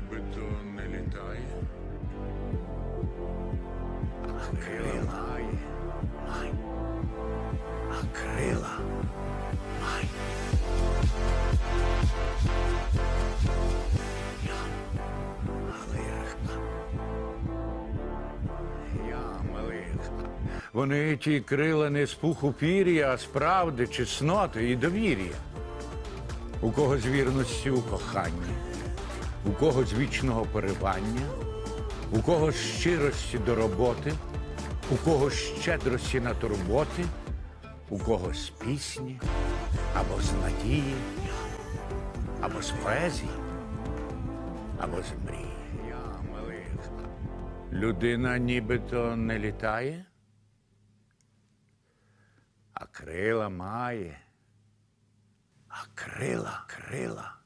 нібито не літає. А крила. Май. А крила. Малих. Вони ті крила не з пуху пір'я, а з правди, чесноти і довір'я. У кого з вірності у коханні, у кого з вічного поривання, у кого з щирості до роботи, у кого з щедрості на турботи, у кого з пісні, або з надії, або з поезії, або з мрії. Людина нібито не літає, а крила має. А крила, крила.